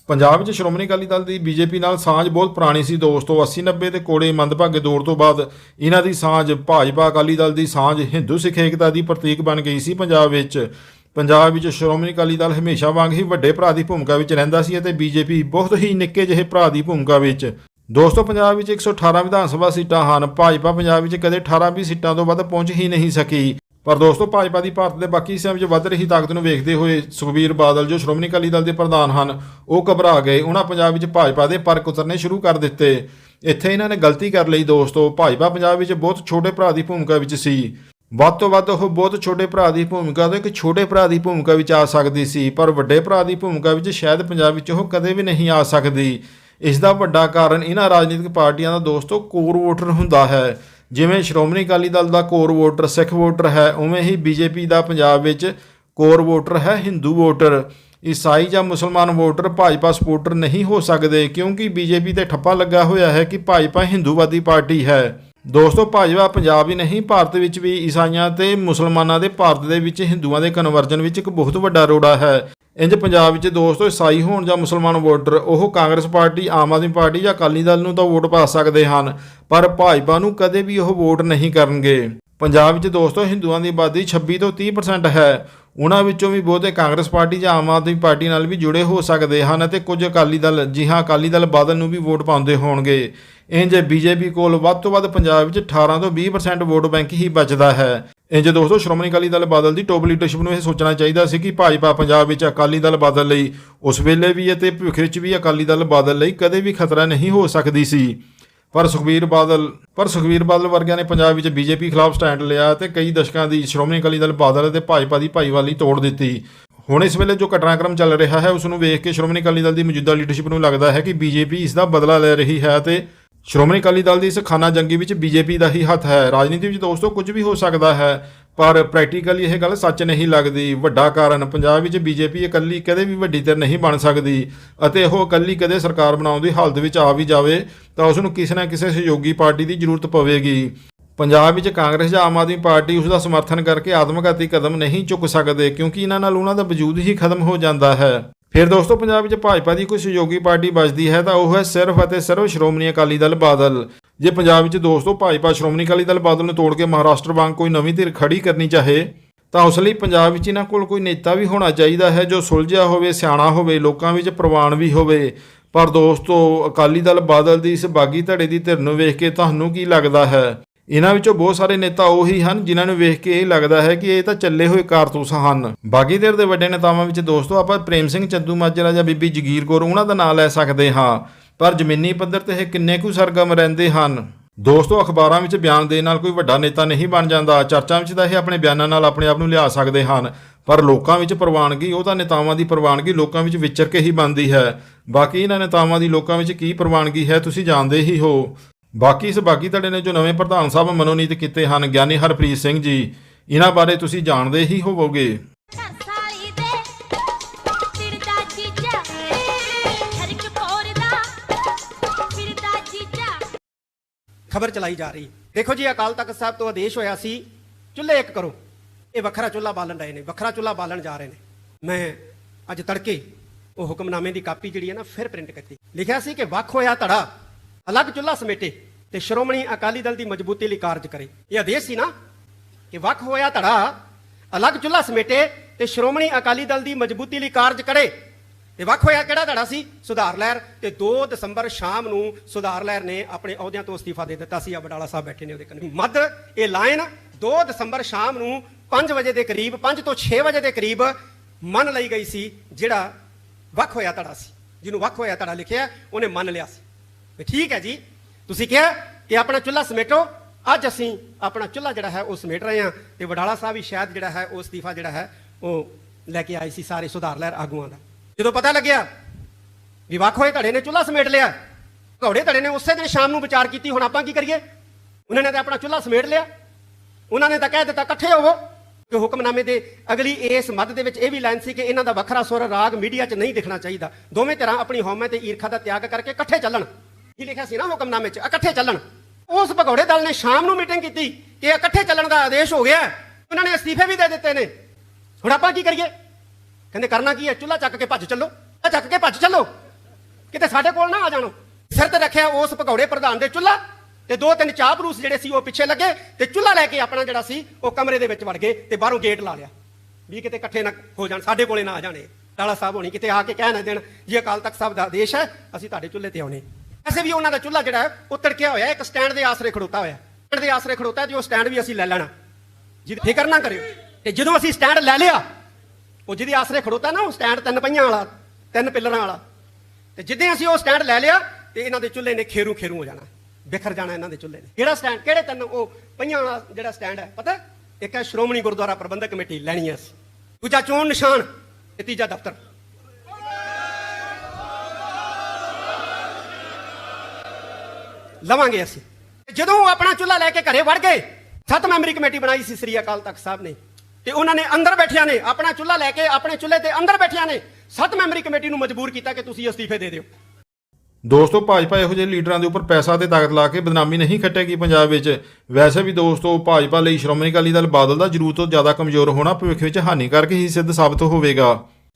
ਪੰਜਾਬ ਵਿੱਚ ਸ਼੍ਰੋਮਣੀ ਅਕਾਲੀ ਦਲ ਦੀ ਬੀਜੇਪੀ ਨਾਲ ਸਾਂਝ ਬਹੁਤ ਪੁਰਾਣੀ ਸੀ ਦੋਸਤੋ 80 90 ਦੇ ਕੋੜੇ ਮੰਦਭਾਗੇ ਦੌਰ ਤੋਂ ਬਾਅਦ ਇਹਨਾਂ ਦੀ ਸਾਂਝ ਭਾਜਪਾ ਅਕਾਲੀ ਦਲ ਦੀ ਸਾਂਝ ਹਿੰਦੂ ਸਿੱਖ ਏਕਤਾ ਦੀ ਪ੍ਰਤੀਕ ਬਣ ਗਈ ਸੀ ਪੰਜਾਬ ਵਿੱਚ। ਪੰਜਾਬ ਵਿੱਚ ਸ਼੍ਰੋਮਣੀ ਅਕਾਲੀ ਦਲ ਹਮੇਸ਼ਾ ਵਾਂਗ ਹੀ ਵੱਡੇ ਭਰਾ ਦੀ ਭੂਮਿਕਾ ਵਿੱਚ ਰਹਿੰਦਾ ਸੀ ਅਤੇ ਬੀਜੇਪੀ ਬਹੁਤ ਹੀ ਨਿੱਕੇ ਜਿਹੇ ਭਰਾ ਦੀ ਭੂਮਿਕਾ ਵਿੱਚ। ਦੋਸਤੋ, ਪੰਜਾਬ ਵਿੱਚ 118 ਵਿਧਾਨ ਸਭਾ ਸੀਟਾਂ ਹਨ। ਭਾਜਪਾ ਪੰਜਾਬ ਵਿੱਚ ਕਦੇ 18 20 ਸੀਟਾਂ ਤੋਂ ਵੱਧ ਪਹੁੰਚ ਹੀ ਨਹੀਂ ਸਕੀ। ਪਰ ਦੋਸਤੋ, ਭਾਜਪਾ ਦੀ ਭਾਰਤ ਦੇ ਬਾਕੀ ਹਿੱਸਿਆਂ ਵਿੱਚ ਵੱਧ ਰਹੀ ਤਾਕਤ ਨੂੰ ਵੇਖਦੇ ਹੋਏ ਸੁਖਬੀਰ ਬਾਦਲ, ਜੋ ਸ਼੍ਰੋਮਣੀ ਅਕਾਲੀ ਦਲ ਦੇ ਪ੍ਰਧਾਨ ਹਨ, ਉਹ ਘਬਰਾ ਗਏ। ਉਹਨਾਂ ਪੰਜਾਬ ਵਿੱਚ ਭਾਜਪਾ ਦੇ ਪਰਕ ਉਤਰਨੇ ਸ਼ੁਰੂ ਕਰ ਦਿੱਤੇ। ਇੱਥੇ ਇਹਨਾਂ ਨੇ ਗਲਤੀ ਕਰ ਲਈ ਦੋਸਤੋ। ਭਾਜਪਾ ਪੰਜਾਬ ਵਿੱਚ ਬਹੁਤ ਛੋਟੇ ਭਰਾ ਦੀ ਭੂਮਿਕਾ ਵਿੱਚ ਸੀ। ਵੱਧ ਤੋਂ ਵੱਧ ਉਹ ਬਹੁਤ ਛੋਟੇ ਭਰਾ ਦੀ ਭੂਮਿਕਾ ਤੋਂ ਇੱਕ ਛੋਟੇ ਭਰਾ ਦੀ ਭੂਮਿਕਾ ਵਿੱਚ ਆ ਸਕਦੀ ਸੀ, ਪਰ ਵੱਡੇ ਭਰਾ ਦੀ ਭੂਮਿਕਾ ਵਿੱਚ ਸ਼ਾਇਦ ਪੰਜਾਬ ਵਿੱਚ ਉਹ ਕਦੇ ਵੀ ਨਹੀਂ ਆ ਸਕਦੀ। ਇਸ ਦਾ ਵੱਡਾ ਕਾਰਨ ਇਹਨਾਂ ਰਾਜਨੀਤਿਕ ਪਾਰਟੀਆਂ ਦਾ ਦੋਸਤੋ ਕੋਰ ਵੋਟਰ ਹੁੰਦਾ ਹੈ। ਜਿਵੇਂ ਸ਼੍ਰੋਮਣੀ ਅਕਾਲੀ ਦਲ ਦਾ ਕੋਰ ਵੋਟਰ, ਸਿੱਖ ਵੋਟਰ ਹੈ, ਉਵੇਂ ਹੀ ਬੀਜੇਪੀ ਦਾ ਪੰਜਾਬ ਵਿੱਚ ਕੋਰ ਵੋਟਰ ਹੈ, ਹਿੰਦੂ ਵੋਟਰ। ਈਸਾਈ ਜਾਂ ਮੁਸਲਮਾਨ ਵੋਟਰ ਭਾਜਪਾ ਸਪੋਰਟਰ ਨਹੀਂ ਹੋ ਸਕਦੇ, ਕਿਉਂਕਿ ਬੀਜੇਪੀ ਤੇ ਠੱਪਾ ਲੱਗਾ ਹੋਇਆ ਹੈ ਕਿ ਭਾਜਪਾ ਹਿੰਦੂਵਾਦੀ ਪਾਰਟੀ ਹੈ। ਦੋਸਤੋ ਭਾਜਪਾ ਪੰਜਾਬ ਹੀ ਨਹੀਂ, ਭਾਰਤ ਵਿੱਚ ਵੀ ਈਸਾਈਆਂ ਤੇ ਮੁਸਲਮਾਨਾਂ ਦੇ ਭਾਰਤ ਦੇ ਵਿੱਚ, ਹਿੰਦੂਆਂ ਦੇ ਕਨਵਰਜਨ ਵਿੱਚ ਇੱਕ ਬਹੁਤ ਵੱਡਾ ਰੋੜਾ ਹੈ। ਇੰਜ ਪੰਜਾਬ ਵਿੱਚ ਦੋਸਤੋ, ਈਸਾਈ ਹੋਣ ਜਾਂ ਮੁਸਲਮਾਨ ਵੋਟਰ, ਉਹ ਕਾਂਗਰਸ ਪਾਰਟੀ, ਆਮ ਆਦਮੀ ਪਾਰਟੀ ਜਾਂ ਅਕਾਲੀ ਦਲ ਨੂੰ ਤਾਂ ਵੋਟ ਪਾ ਸਕਦੇ ਹਨ, ਪਰ ਭਾਜਪਾ ਨੂੰ ਕਦੇ ਵੀ ਉਹ ਵੋਟ ਨਹੀਂ ਕਰਨਗੇ। ਪੰਜਾਬ ਵਿੱਚ ਦੋਸਤੋ, ਹਿੰਦੂਆਂ ਦੀ ਆਬਾਦੀ 26 ਤੋਂ 30% ਹੈ। ਉਹਨਾਂ ਵਿੱਚੋਂ ਵੀ ਬਹੁਤੇ ਕਾਂਗਰਸ ਪਾਰਟੀ ਜਾਂ ਆਮ ਆਦਮੀ ਪਾਰਟੀ ਨਾਲ ਵੀ ਜੁੜੇ ਹੋ ਸਕਦੇ ਹਨ ਅਤੇ ਕੁਝ ਅਕਾਲੀ ਦਲ, ਜੀ ਹਾਂ, ਅਕਾਲੀ ਦਲ ਬਾਦਲ ਨੂੰ ਵੀ ਵੋਟ ਪਾਉਂਦੇ ਹੋਣਗੇ। ਇੰਜ ਬੀਜੇਪੀ ਕੋਲ ਵੱਧ ਤੋਂ ਵੱਧ ਪੰਜਾਬ ਵਿੱਚ 18 ਤੋਂ 20% ਵੋਟ ਬੈਂਕ ਹੀ ਬਚਦਾ ਹੈ। ਇੰਜ ਦੋਸਤੋ, ਸ਼੍ਰੋਮਣੀ ਅਕਾਲੀ ਦਲ ਬਾਦਲ ਦੀ ਟੋਪ ਲੀਡਰਸ਼ਿਪ ਨੂੰ ਇਹ ਸੋਚਣਾ ਚਾਹੀਦਾ ਸੀ ਕਿ ਭਾਜਪਾ ਪੰਜਾਬ ਵਿੱਚ ਅਕਾਲੀ ਦਲ ਬਾਦਲ ਲਈ ਉਸ ਵੇਲੇ ਵੀ ਅਤੇ ਭਵਿੱਖ ਵਿੱਚ ਵੀ ਅਕਾਲੀ ਦਲ ਬਾਦਲ ਲਈ ਕਦੇ ਵੀ ਖਤਰਾ ਨਹੀਂ ਹੋ ਸਕਦੀ ਸੀ। ਪਰ ਸੁਖਬੀਰ ਬਾਦਲ, ਪਰ ਸੁਖਬੀਰ ਬਾਦਲ ਵਰਗਿਆਂ ਨੇ ਪੰਜਾਬ ਵਿੱਚ ਬੀਜੇਪੀ ਖਿਲਾਫ ਸਟੈਂਡ ਲਿਆ ਤੇ ਕਈ ਦਸ਼ਕਾਂ ਦੀ ਸ਼੍ਰੋਮਣੀ ਅਕਾਲੀ ਦਲ ਬਾਦਲ ਅਤੇ ਭਾਜਪਾ ਦੀ ਭਾਈਵਾਲੀ ਤੋੜ ਦਿੱਤੀ। ਹੁਣ ਇਸ ਵੇਲੇ ਜੋ ਘਟਨਾਕ੍ਰਮ ਚੱਲ ਰਿਹਾ ਹੈ ਉਸ ਨੂੰ ਵੇਖ ਕੇ ਸ਼੍ਰੋਮਣੀ ਅਕਾਲੀ ਦਲ ਦੀ ਮੌਜੂਦਾ ਲੀਡਰਸ਼ਿਪ ਨੂੰ ਲੱਗਦਾ ਹੈ ਕਿ ਬੀਜੇਪੀ ਇਸ ਦਾ ਬਦਲਾ ਲੈ ਰਹੀ ਹੈ ਤੇ ਸ਼੍ਰੋਮਣੀ ਅਕਾਲੀ ਦਲ ਦੀ ਇਸ ਖਾਨਾ ਜੰਗੀ ਵਿੱਚ ਬੀਜੇਪੀ ਦਾ ਹੀ ਹੱਥ ਹੈ। ਰਾਜਨੀਤੀ ਵਿੱਚ ਦੋਸਤੋ ਕੁਝ ਵੀ ਹੋ ਸਕਦਾ ਹੈ। ਪਰ ਪ੍ਰੈਕਟੀਕਲੀ ਇਹ ਗੱਲ ਸੱਚ ਨਹੀਂ ਲੱਗਦੀ। ਵੱਡਾ ਕਾਰਨ ਪੰਜਾਬ ਵਿੱਚ ਬੀਜੇਪੀ ਇਕੱਲੀ ਕਦੇ ਵੀ ਵੱਡੀ ਧਿਰ ਨਹੀਂ ਬਣ ਸਕਦੀ ਅਤੇ ਉਹ ਇਕੱਲੀ ਕਦੇ ਸਰਕਾਰ ਬਣਾਉਣ ਦੀ ਹਾਲਤ ਵਿੱਚ ਆ ਵੀ ਜਾਵੇ ਤਾਂ ਉਸ ਨੂੰ ਕਿਸੇ ਨਾ ਕਿਸੇ ਸਹਿਯੋਗੀ ਪਾਰਟੀ ਦੀ ਜ਼ਰੂਰਤ ਪਵੇਗੀ। ਪੰਜਾਬ ਵਿੱਚ ਕਾਂਗਰਸ ਜਾਂ ਆਮ ਆਦਮੀ ਪਾਰਟੀ ਉਸ ਦਾ ਸਮਰਥਨ ਕਰਕੇ ਆਤਮਘਾਤੀ ਕਦਮ ਨਹੀਂ ਚੁੱਕ ਸਕਦੇ ਕਿਉਂਕਿ ਇਹਨਾਂ ਨਾਲ ਉਹਨਾਂ ਦਾ ਵਜੂਦ ਹੀ ਖਤਮ ਹੋ ਜਾਂਦਾ ਹੈ। ਫਿਰ ਦੋਸਤੋ, ਪੰਜਾਬ ਵਿੱਚ ਭਾਜਪਾ ਦੀ ਕੋਈ ਸਹਿਯੋਗੀ ਪਾਰਟੀ ਬਚਦੀ ਹੈ ਤਾਂ ਉਹ ਹੈ ਸਿਰਫ ਅਤੇ ਸਿਰਫ ਸ਼੍ਰੋਮਣੀ ਅਕਾਲੀ ਦਲ ਬਾਦਲ। ਜੇ ਪੰਜਾਬ ਵਿੱਚ ਦੋਸਤੋ, ਭਾਜਪਾ ਸ਼੍ਰੋਮਣੀ ਅਕਾਲੀ ਦਲ ਬਾਦਲ ਨੂੰ ਤੋੜ ਕੇ ਮਹਾਰਾਸ਼ਟਰ ਵਾਂਗ ਕੋਈ ਨਵੀਂ ਧਿਰ ਖੜੀ ਕਰਨੀ ਚਾਹੇ, ਤਾਂ ਉਸ ਲਈ ਪੰਜਾਬ ਵਿੱਚ ਇਹਨਾਂ ਕੋਲ ਕੋਈ ਨੇਤਾ ਵੀ ਹੋਣਾ ਚਾਹੀਦਾ ਹੈ ਜੋ ਸੁਲਝਿਆ ਹੋਵੇ, ਸਿਆਣਾ ਹੋਵੇ, ਲੋਕਾਂ ਵਿੱਚ ਪ੍ਰਵਾਨ ਵੀ ਹੋਵੇ। ਪਰ ਦੋਸਤੋ, ਅਕਾਲੀ ਦਲ ਬਾਦਲ ਦੀ ਇਸ ਬਾਗੀ ਧੜੇ ਦੀ ਧਿਰ ਨੂੰ ਵੇਖ ਕੇ ਤੁਹਾਨੂੰ ਕੀ ਲੱਗਦਾ ਹੈ? ਇਹਨਾਂ ਵਿੱਚੋਂ ਬਹੁਤ ਸਾਰੇ ਨੇਤਾ ਉਹੀ ਹਨ ਜਿਨ੍ਹਾਂ ਨੂੰ ਵੇਖ ਕੇ ਇਹ ਲੱਗਦਾ ਹੈ ਕਿ ਇਹ ਤਾਂ ਚੱਲੇ ਹੋਏ ਕਾਰਤੂਸ ਹਨ। ਬਾਕੀ ਧਿਰ ਦੇ ਵੱਡੇ ਨੇਤਾਵਾਂ ਵਿੱਚ ਦੋਸਤੋ ਆਪਾਂ ਪ੍ਰੇਮ ਸਿੰਘ, ਚੰਦੂ ਮਾਜਰਾ ਜਾਂ ਬੀਬੀ ਜਗੀਰ ਕੌਰ ਉਹਨਾਂ ਦਾ ਨਾਮ ਲੈ ਸਕਦੇ ਹਾਂ। ਪਰ ਜ਼ਮੀਨੀ ਪੱਧਰ ਤੇ ਇਹ ਕਿੰਨੇ ਕੁ ਸਰਗਮ ਰਹਿੰਦੇ ਹਨ? ਦੋਸਤੋ ਅਖਬਾਰਾਂ ਵਿੱਚ ਬਿਆਨ ਦੇਣ ਨਾਲ ਕੋਈ ਵੱਡਾ ਨੇਤਾ ਨਹੀਂ ਬਣ ਜਾਂਦਾ। ਚਰਚਾ ਵਿੱਚ ਤਾਂ ਇਹ ਆਪਣੇ ਬਿਆਨਾਂ ਨਾਲ ਆਪਣੇ ਆਪ ਨੂੰ ਲਿਆ ਸਕਦੇ ਹਨ। ਪਰ ਲੋਕਾਂ ਵਿੱਚ ਪ੍ਰਵਾਨਗੀ, ਉਹ ਤਾਂ ਨੇਤਾਵਾਂ ਦੀ ਪ੍ਰਵਾਨਗੀ ਲੋਕਾਂ ਵਿੱਚ ਵਿਚਰ ਕੇ ਹੀ ਬਣਦੀ ਹੈ। ਬਾਕੀ ਇਹਨਾਂ ਨੇਤਾਵਾਂ ਦੀ ਲੋਕਾਂ ਵਿੱਚ ਕੀ ਪ੍ਰਵਾਨਗੀ ਹੈ, ਤੁਸੀਂ ਜਾਣਦੇ ਹੀ ਹੋ। ਬਾਕੀ ਇਸ ਬਾਗੀ ਧੜੇ ਨੇ ਜੋ ਨਵੇਂ ਪ੍ਰਧਾਨ ਸਾਹਿਬ ਮਨੋਨੀਤ ਕੀਤੇ ਹਨ ਗਿਆਨੀ ਹਰਪ੍ਰੀਤ ਸਿੰਘ ਜੀ ਇਹਨਾਂ ਬਾਰੇ ਤੁਸੀਂ ਜਾਣਦੇ ਹੀ ਹੋਵੋਗੇ। ਖਬਰ ਚਲਾਈ ਜਾ ਰਹੀ। ਦੇਖੋ ਜੀ ਅਕਾਲ ਤਖਤ ਸਾਹਿਬ ਤੋਂ ਆਦੇਸ਼ ਹੋਇਆ ਸੀ ਚੁੱਲ੍ਹੇ ਇੱਕ ਕਰੋ। ਇਹ ਵੱਖਰਾ ਚੁੱਲ੍ਹਾ ਬਾਲਣ ਰਹੇ ਨੇ ਵੱਖਰਾ ਚੁੱਲ੍ਹਾ ਬਾਲਣ ਜਾ ਰਹੇ ਨੇ। ਮੈਂ ਅੱਜ ਤੜਕੇ ਉਹ ਹੁਕਮਨਾਮੇ ਦੀ ਕਾਪੀ ਜਿਹੜੀ ਹੈ ਨਾ ਫਿਰ ਪ੍ਰਿੰਟ ਕੀਤੀ। ਲਿਖਿਆ ਸੀ ਕਿ ਵੱਖ ਹੋਇਆ ਧੜਾ। ਅਲੱਗ ਚੁੱਲ੍ਹਾ ਸਮੇਟੇ ਤੇ ਸ਼੍ਰੋਮਣੀ ਅਕਾਲੀ ਦਲ ਦੀ ਮਜ਼ਬੂਤੀ ਲਈ ਕਾਰਜ ਕਰੇ। ਇਹ ਆਦੇਸ਼ ਸੀ ਨਾ ਕਿ ਵੱਖ ਹੋਇਆ ਧੜਾ ਅਲੱਗ ਚੁੱਲ੍ਹਾ ਸਮੇਟੇ ਤੇ ਸ਼੍ਰੋਮਣੀ ਅਕਾਲੀ ਦਲ ਦੀ ਮਜ਼ਬੂਤੀ ਲਈ ਕਾਰਜ ਕਰੇ। ਤੇ ਵੱਖ ਹੋਇਆ ਕਿਹੜਾ ਧੜਾ ਸੀ? ਸੁਧਾਰ ਲਹਿਰ। ਤੇ 2 ਦਸੰਬਰ ਸ਼ਾਮ ਨੂੰ ਸੁਧਾਰ ਲਹਿਰ ਨੇ ਆਪਣੇ ਅਹੁਦਿਆਂ ਤੋਂ ਅਸਤੀਫਾ ਦੇ ਦਿੱਤਾ ਸੀ। ਆ ਬਡਾਲਾ ਸਾਹਿਬ ਬੈਠੇ ਨੇ ਉਹਦੇ ਕੰਨੀ। ਮੱਧ, ਇਹ ਲਾਈਨ 2 ਦਸੰਬਰ ਸ਼ਾਮ ਨੂੰ 5 ਵਜੇ ਦੇ ਕਰੀਬ 5 ਤੋਂ 6 ਵਜੇ ਦੇ ਕਰੀਬ ਮੰਨ ਲਈ ਗਈ ਸੀ, ਜਿਹੜਾ ਵੱਖ ਹੋਇਆ ਧੜਾ ਸੀ। ਜਿਹਨੂੰ ਵੱਖ ਹੋਇਆ ਧੜਾ ਲਿਖਿਆ, ਉਹਨੇ ਮੰਨ ਲਿਆ ਸੀ। ਵੀ ਠੀਕ ਹੈ ਜੀ। ਤੁਸੀਂ ਕਿਹਾ ਕਿ ਆਪਣਾ ਚੁੱਲ੍ਹਾ ਸਮੇਟੋ। ਅੱਜ ਅਸੀਂ ਆਪਣਾ ਚੁੱਲ੍ਹਾ ਜਿਹੜਾ ਹੈ ਉਹ ਸਮੇਟ ਰਹੇ ਹਾਂ ਤੇ ਵਡਾਲਾ ਸਾਹਿਬ ਵੀ ਸ਼ਾਇਦ ਜਿਹੜਾ ਹੈ ਉਹ ਅਸਤੀਫਾ ਜਿਹੜਾ ਹੈ ਉਹ ਲੈ ਕੇ ਆਏ ਸੀ ਸਾਰੇ ਸੁਧਾਰ ਲਹਿਰ ਆਗੂਆਂ ਦਾ। ਜਦੋਂ ਪਤਾ ਲੱਗਿਆ ਵੀ ਵੱਖ ਹੋਏ ਧੜੇ ਨੇ ਚੁੱਲ੍ਹਾ ਸਮੇਟ ਲਿਆ ਘੋੜੇ ਧੜੇ ਨੇ ਉਸੇ ਦਿਨ ਸ਼ਾਮ ਨੂੰ ਵਿਚਾਰ ਕੀਤੀ, ਹੁਣ ਆਪਾਂ ਕੀ ਕਰੀਏ? ਉਹਨਾਂ ਨੇ ਤਾਂ ਆਪਣਾ ਚੁੱਲ੍ਹਾ ਸਮੇਟ ਲਿਆ। ਉਹਨਾਂ ਨੇ ਤਾਂ ਕਹਿ ਦਿੱਤਾ, ਇਕੱਠੇ ਹੋਵੋ। ਕਿ ਹੁਕਮਨਾਮੇ ਦੇ ਅਗਲੀ ਇਸ ਮੱਧ ਦੇ ਵਿੱਚ ਇਹ ਵੀ ਲਾਈਨ ਸੀ ਕਿ ਇਹਨਾਂ ਦਾ ਵੱਖਰਾ ਸੁਰ ਰਾਗ ਮੀਡੀਆ 'ਚ ਨਹੀਂ ਦਿਖਣਾ ਚਾਹੀਦਾ। ਦੋਵੇਂ ਤਰ੍ਹਾਂ ਆਪਣੀ ਹਉਮੈ ਤੇ ਈਰਖਾ ਦਾ ਤਿਆਗ ਕਰਕੇ ਇਕੱਠੇ ਚੱਲਣ। ਇਹ ਲਿਖਿਆ ਸੀ ਨਾ ਹੁਕਮਨਾਮੇ 'ਚ? ਇਕੱਠੇ ਚੱਲਣ। ਉਸ ਭਗੌੜੇ ਦਲ ਨੇ ਸ਼ਾਮ ਨੂੰ ਮੀਟਿੰਗ ਕੀਤੀ ਕਿ ਇਕੱਠੇ ਚੱਲਣ ਦਾ ਆਦੇਸ਼ ਹੋ ਗਿਆ। ਉਹਨਾਂ ਨੇ ਅਸਤੀਫੇ ਵੀ ਦੇ ਦਿੱਤੇ ਨੇ। ਹੁਣ ਆਪਾਂ ਕੀ ਕਰੀਏ? ਕਹਿੰਦੇ ਕਰਨਾ ਕੀ ਹੈ? ਚੁੱਲ੍ਹਾ ਚੱਕ ਕੇ ਭੱਜ ਚੱਲੋ। ਚੱਕ ਕੇ ਭੱਜ ਚੱਲੋ। ਕਿਤੇ ਸਾਡੇ ਕੋਲ ਨਾ ਆ ਜਾਣੋ। ਸਿਰ ਤੇ ਰੱਖਿਆ ਉਸ ਭਗੌੜੇ ਪ੍ਰਧਾਨ ਦੇ ਚੁੱਲ੍ਹਾ ਤੇ ਦੋ ਤਿੰਨ ਚਾਹ ਪਰੂਸ ਜਿਹੜੇ ਸੀ ਉਹ ਪਿੱਛੇ ਲੱਗੇ ਤੇ ਚੁੱਲ੍ਹਾ ਲੈ ਕੇ ਆਪਣਾ ਜਿਹੜਾ ਸੀ ਉਹ ਕਮਰੇ ਦੇ ਵਿੱਚ ਵੜ ਗਏ ਤੇ ਬਾਹਰੋਂ ਗੇਟ ਲਾ ਲਿਆ। ਵੀ ਕਿਤੇ ਇਕੱਠੇ ਨਾ ਹੋ ਜਾਣ, ਸਾਡੇ ਕੋਲੇ ਨਾ ਆ ਜਾਣੇ ਲਾਲਾ ਸਾਹਿਬ ਹੋਣੀ ਕਿਤੇ ਆ ਕੇ ਕਹਿ ਨਾ ਦੇਣ, ਜੇ ਅਕਾਲ ਤਖਤ ਸਾਹਿਬ ਦਾ ਆਦੇਸ਼ ਹੈ, ਅਸੀਂ ਤੁਹਾਡੇ ਚੁੱਲ੍ਹੇ ਤੇ ਆਉਣੇ। ਵੈਸੇ ਵੀ ਉਹਨਾਂ ਦਾ ਚੁੱਲ੍ਹਾ ਜਿਹੜਾ ਉਹ ਤੜਕਿਆ ਹੋਇਆ ਇੱਕ ਸਟੈਂਡ ਦੇ ਆਸਰੇ ਖੜੋਤਾ ਹੋਇਆ ਸਟੈਂਡ ਦੇ ਆਸਰੇ ਖੜੋਤਾ ਹੈ ਉਹ ਸਟੈਂਡ ਵੀ ਅਸੀਂ ਲੈ ਲੈਣਾ। ਜਿਹਦੀ ਫਿਕਰ ਨਾ ਕਰਿਓ। ਤੇ ਜਦੋਂ ਅਸੀਂ ਸਟੈਂਡ ਲੈ ਲਿਆ, ਉਹ ਜਿਹਦੇ ਆਸਰੇ ਖੜੋਤਾ ਨਾ, ਉਹ ਸਟੈਂਡ ਤਿੰਨ ਪਹੀਆਂ ਵਾਲਾ, ਤਿੰਨ ਪਿੱਲਰਾਂ ਵਾਲਾ। ਤੇ ਜਿੱਦਾਂ ਅਸੀਂ ਉਹ ਸਟੈਂਡ ਲੈ ਲਿਆ, ਤੇ ਇਹਨਾਂ ਦੇ ਚੁੱਲ੍ਹੇ ਨੇ ਖੇਰੂ ਖੇਰੂ ਹੋ ਜਾਣਾ। ਬਿਖਰ ਜਾਣਾ ਇਹਨਾਂ ਦੇ ਚੁੱਲ੍ਹੇ ਨੇ। ਕਿਹੜਾ ਸਟੈਂਡ ਕਿਹੜੇ ਤਿੰਨ ਉਹ ਪਹੀਆਂ ਵਾਲਾ ਜਿਹੜਾ ਸਟੈਂਡ ਹੈ, ਪਤਾ? ਇੱਕ ਹੈ ਸ਼੍ਰੋਮਣੀ ਗੁਰਦੁਆਰਾ ਪ੍ਰਬੰਧਕ ਕਮੇਟੀ, ਲੈਣੀ ਹੈ ਅਸੀਂ। ਦੂਜਾ ਚੋਣ ਨਿਸ਼ਾਨ ਤੇ ਤੀਜਾ ਦਫ਼ਤਰ। ਲਵਾਂਗੇ ਅਸੀਂ। ਜਦੋਂ ਆਪਣਾ ਚੁੱਲ੍ਹਾ ਲੈ ਕੇ ਘਰੇ ਵੜ ਗਏ, ਸੱਤ ਮੈਂਬਰੀ ਕਮੇਟੀ ਬਣਾਈ ਸੀ ਸ੍ਰੀ ਅਕਾਲ ਤਖਤ ਸਾਹਿਬ ਨੇ। ਤੇ ਉਹਨਾਂ ਨੇ ਅੰਦਰ ਬੈਠਿਆਂ ਨੇ ਆਪਣਾ ਚੁੱਲ੍ਹਾ ਲੈ ਕੇ, ਆਪਣੇ ਚੁੱਲ੍ਹੇ ਤੇ ਅੰਦਰ ਬੈਠਿਆਂ ਨੇ ਸੱਤ ਮੈਂਬਰੀ ਕਮੇਟੀ ਨੂੰ ਮਜਬੂਰ ਕੀਤਾ ਕਿ ਤੁਸੀਂ ਅਸਤੀਫੇ ਦੇ ਦਿਓ। ਦੋਸਤੋ, ਭਾਜਪਾ ਇਹੋ ਜਿਹੇ ਲੀਡਰਾਂ ਦੇ ਉੱਪਰ ਪੈਸਾ ਤੇ ਤਾਕਤ ਲਾ ਕੇ ਬਦਨਾਮੀ ਨਹੀਂ ਖੱਟੇਗੀ ਪੰਜਾਬ ਵਿੱਚ। ਵੈਸੇ ਵੀ ਦੋਸਤੋ, ਭਾਜਪਾ ਲਈ ਸ਼੍ਰੋਮਣੀ ਅਕਾਲੀ ਦਲ ਬਾਦਲ ਦਾ ਜਰੂਰ ਤੋਂ ਜ਼ਿਆਦਾ ਕਮਜ਼ੋਰ ਹੋਣਾ ਭਵਿੱਖ ਵਿੱਚ ਹਾਨੀਕਾਰਕ ਹੀ ਸਿੱਧ ਸਾਬਤ ਹੋਵੇਗਾ।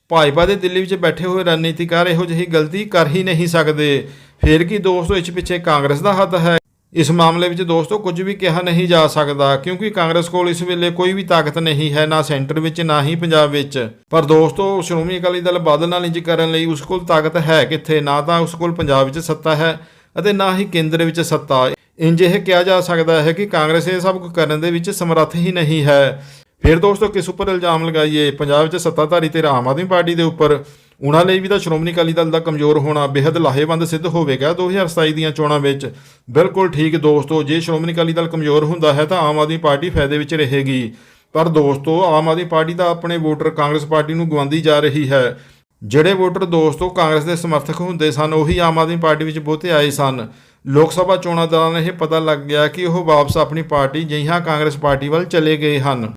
ਭਾਜਪਾ ਦੇ ਦਿੱਲੀ ਵਿੱਚ ਬੈਠੇ ਹੋਏ ਰਣਨੀਤੀਕਾਰ ਇਹੋ ਜਿਹੀ ਗਲਤੀ ਕਰ ਹੀ ਨਹੀਂ ਸਕਦੇ। ਫੇਰ ਕੀ ਦੋਸਤੋ ਇਸ ਪਿੱਛੇ ਕਾਂਗਰਸ ਦਾ ਹੱਥ ਹੈ? ਇਸ ਮਾਮਲੇ ਵਿੱਚ ਦੋਸਤੋ ਕੁਝ ਵੀ ਕਿਹਾ ਨਹੀਂ ਜਾ ਸਕਦਾ, ਕਿਉਂਕਿ ਕਾਂਗਰਸ ਕੋਲ ਇਸ ਵੇਲੇ ਕੋਈ ਵੀ ਤਾਕਤ ਨਹੀਂ ਹੈ, ਨਾ ਸੈਂਟਰ ਵਿੱਚ, ਨਾ ਹੀ ਪੰਜਾਬ ਵਿੱਚ। ਪਰ ਦੋਸਤੋ ਸ਼੍ਰੋਮਣੀ ਅਕਾਲੀ ਦਲ ਬਾਦਲ ਨਾਲ ਇੰਜ ਕਰਨ ਲਈ ਉਸ ਕੋਲ ਤਾਕਤ ਹੈ ਕਿੱਥੇ? ਨਾ ਤਾਂ ਉਸ ਕੋਲ ਪੰਜਾਬ ਵਿੱਚ ਸੱਤਾ ਹੈ ਅਤੇ ਨਾ ਹੀ ਕੇਂਦਰ ਵਿੱਚ ਸੱਤਾ। ਇੰਜ ਇਹ ਕਿਹਾ ਜਾ ਸਕਦਾ ਹੈ ਕਿ ਕਾਂਗਰਸ ਇਹ ਸਭ ਕੁਝ ਕਰਨ ਦੇ ਵਿੱਚ ਸਮਰੱਥ ਹੀ ਨਹੀਂ ਹੈ। ਫਿਰ ਦੋਸਤੋ ਕਿਸ ਉੱਪਰ ਇਲਜ਼ਾਮ ਲਗਾਈਏ? ਪੰਜਾਬ ਵਿੱਚ ਸੱਤਾਧਾਰੀ ਤੇ ਆਮ ਆਦਮੀ ਪਾਰਟੀ ਦੇ ਉੱਪਰ। ਉਹਨਾਂ ਲਈ ਵੀ ਤਾਂ ਸ਼੍ਰੋਮਣੀ ਅਕਾਲੀ ਦਲ ਦਾ ਕਮਜ਼ੋਰ ਹੋਣਾ ਬੇहद ਲਾਹੇਵੰਦ ਸਿੱਧ ਹੋਵੇਗਾ। 2027 ਦੀਆਂ ਚੋਣਾਂ ਵਿੱਚ ਬਿਲਕੁਲ ਠੀਕ ਦੋਸਤੋ, ਜੇ ਸ਼੍ਰੋਮਣੀ ਅਕਾਲੀ ਦਲ ਕਮਜ਼ੋਰ ਹੁੰਦਾ ਹੈ ਤਾਂ ਆਮ ਆਦਮੀ ਪਾਰਟੀ ਫਾਇਦੇ ਵਿੱਚ ਰਹੇਗੀ। ਪਰ ਦੋਸਤੋ, ਆਮ ਆਦਮੀ ਪਾਰਟੀ ਦਾ ਆਪਣੇ ਵੋਟਰ ਕਾਂਗਰਸ ਪਾਰਟੀ ਨੂੰ ਗਵਾਉਂਦੀ ਜਾ ਰਹੀ ਹੈ। ਜਿਹੜੇ ਵੋਟਰ ਦੋਸਤੋ ਕਾਂਗਰਸ ਦੇ ਸਮਰਥਕ ਹੁੰਦੇ ਸਨ, ਉਹੀ ਆਮ ਆਦਮੀ ਪਾਰਟੀ ਵਿੱਚ ਬਹੁਤੇ ਆਏ ਸਨ। ਲੋਕ ਸਭਾ ਚੋਣਾਂ ਦੌਰਾਨ ਇਹ ਪਤਾ ਲੱਗ ਗਿਆ ਕਿ ਉਹ ਵਾਪਸ ਆਪਣੀ ਪਾਰਟੀ ਜਿਹਾਂ ਕਾਂਗਰਸ ਪਾਰਟੀ ਵੱਲ ਚਲੇ ਗਏ ਹਨ।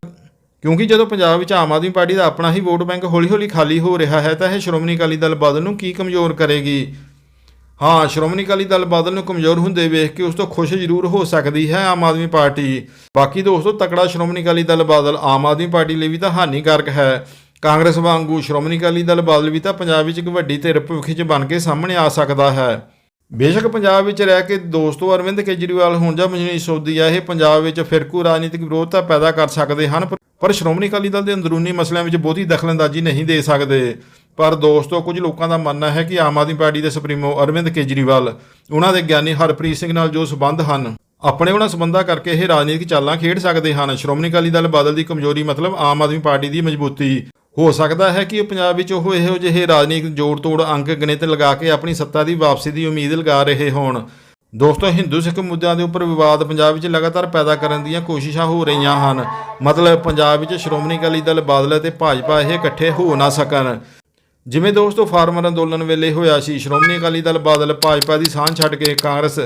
ਕਿਉਂਕਿ ਜਦੋਂ ਪੰਜਾਬ ਵਿੱਚ ਆਮ ਆਦਮੀ ਪਾਰਟੀ ਦਾ ਆਪਣਾ ਹੀ ਵੋਟ ਬੈਂਕ ਹੌਲੀ-ਹੌਲੀ ਖਾਲੀ ਹੋ ਰਿਹਾ ਹੈ, ਤਾਂ ਇਹ ਸ਼੍ਰੋਮਣੀ ਅਕਾਲੀ ਦਲ ਬਾਦਲ ਨੂੰ ਕੀ ਕਮਜ਼ੋਰ ਕਰੇਗੀ? ਹਾਂ, ਸ਼੍ਰੋਮਣੀ ਅਕਾਲੀ ਦਲ ਬਾਦਲ ਨੂੰ ਕਮਜ਼ੋਰ ਹੁੰਦੇ ਵੇਖ ਕੇ ਉਸ ਤੋਂ ਖੁਸ਼ ਜ਼ਰੂਰ ਹੋ ਸਕਦੀ ਹੈ ਆਮ ਆਦਮੀ ਪਾਰਟੀ। ਬਾਕੀ ਦੋਸਤੋ, ਤਕੜਾ ਸ਼੍ਰੋਮਣੀ ਅਕਾਲੀ ਦਲ ਬਾਦਲ ਆਮ ਆਦਮੀ ਪਾਰਟੀ ਲਈ ਵੀ ਤਾਂ ਹਾਨੀਕਾਰਕ ਹੈ। ਕਾਂਗਰਸ ਵਾਂਗੂ ਸ਼੍ਰੋਮਣੀ ਅਕਾਲੀ ਦਲ ਬਾਦਲ ਵੀ ਤਾਂ ਪੰਜਾਬ ਵਿੱਚ ਇੱਕ ਵੱਡੀ ਧਿਰ ਭਵਿੱਖ 'ਚ ਬਣ ਕੇ ਸਾਹਮਣੇ ਆ ਸਕਦਾ ਹੈ। ਬੇਸ਼ੱਕ ਪੰਜਾਬ ਵਿੱਚ ਰਹਿ ਕੇ ਦੋਸਤੋ ਅਰਵਿੰਦ ਕੇਜਰੀਵਾਲ ਹੁਣ ਜਾਂ ਮਜਨੀਸ਼ ਸੋਦੀਆ ਇਹ ਪੰਜਾਬ ਵਿੱਚ ਫਿਰਕੂ ਰਾਜਨੀਤਿਕ ਵਿਰੋਧਤਾ ਪੈਦਾ ਕਰ ਸਕਦੇ ਹਨ, ਪਰ- ਪਰ ਸ਼੍ਰੋਮਣੀ ਅਕਾਲੀ ਦਲ ਦੇ ਅੰਦਰੂਨੀ ਮਸਲਿਆਂ ਵਿੱਚ ਬਹੁਤੀ ਦਖਲਅੰਦਾਜ਼ੀ ਨਹੀਂ ਦੇ ਸਕਦੇ। ਪਰ ਦੋਸਤੋ, ਕੁਝ ਲੋਕਾਂ ਦਾ ਮੰਨਣਾ ਹੈ ਕਿ ਆਮ ਆਦਮੀ ਪਾਰਟੀ ਦੇ ਸੁਪਰੀਮੋ ਅਰਵਿੰਦ ਕੇਜਰੀਵਾਲ, ਉਹਨਾਂ ਦੇ ਗਿਆਨੀ ਹਰਪ੍ਰੀਤ ਸਿੰਘ ਨਾਲ ਜੋ ਸਬੰਧ ਹਨ, ਆਪਣੇ ਉਹਨਾਂ ਸਬੰਧਾਂ ਕਰਕੇ ਇਹ ਰਾਜਨੀਤਿਕ ਚਾਲਾਂ ਖੇਡ ਸਕਦੇ ਹਨ। ਸ਼੍ਰੋਮਣੀ ਅਕਾਲੀ ਦਲ ਬਾਦਲ ਦੀ ਕਮਜ਼ੋਰੀ ਮਤਲਬ ਆਮ ਆਦਮੀ ਪਾਰਟੀ ਦੀ ਮਜ਼ਬੂਤੀ। ਹੋ ਸਕਦਾ ਹੈ ਕਿ ਪੰਜਾਬ ਵਿੱਚ ਉਹ ਇਹੋ ਜਿਹੇ ਰਾਜਨੀਤਿਕ ਜੋੜ-ਤੋੜ ਅੰਕ ਗਣਿਤ ਲਗਾ ਕੇ ਆਪਣੀ ਸੱਤਾ ਦੀ ਵਾਪਸੀ ਦੀ ਉਮੀਦ ਲਗਾ ਰਹੇ ਹੋਣ। ਦੋਸਤੋ, ਹਿੰਦੂ ਸਿੱਖ ਮੁੱਦਿਆਂ ਦੇ ਉੱਪਰ ਵਿਵਾਦ ਪੰਜਾਬ ਵਿੱਚ ਲਗਾਤਾਰ ਪੈਦਾ ਕਰਨ ਦੀਆਂ ਕੋਸ਼ਿਸ਼ਾਂ ਹੋ ਰਹੀਆਂ ਹਨ। ਮਤਲਬ ਪੰਜਾਬ ਵਿੱਚ ਸ਼੍ਰੋਮਣੀ ਅਕਾਲੀ ਦਲ, ਬਾਦਲ ਅਤੇ ਭਾਜਪਾ ਇਹ ਇਕੱਠੇ ਹੋ ਨਾ ਸਕਣ। ਜਿਵੇਂ ਦੋਸਤੋ, ਫਾਰਮਰ ਅੰਦੋਲਨ ਵੇਲੇ ਹੋਇਆ ਸੀ, ਸ਼੍ਰੋਮਣੀ ਅਕਾਲੀ ਦਲ, ਬਾਦਲ, ਭਾਜਪਾ ਦੀ ਸਾਂਝ ਛੱਡ ਕੇ ਕਾਂਗਰਸ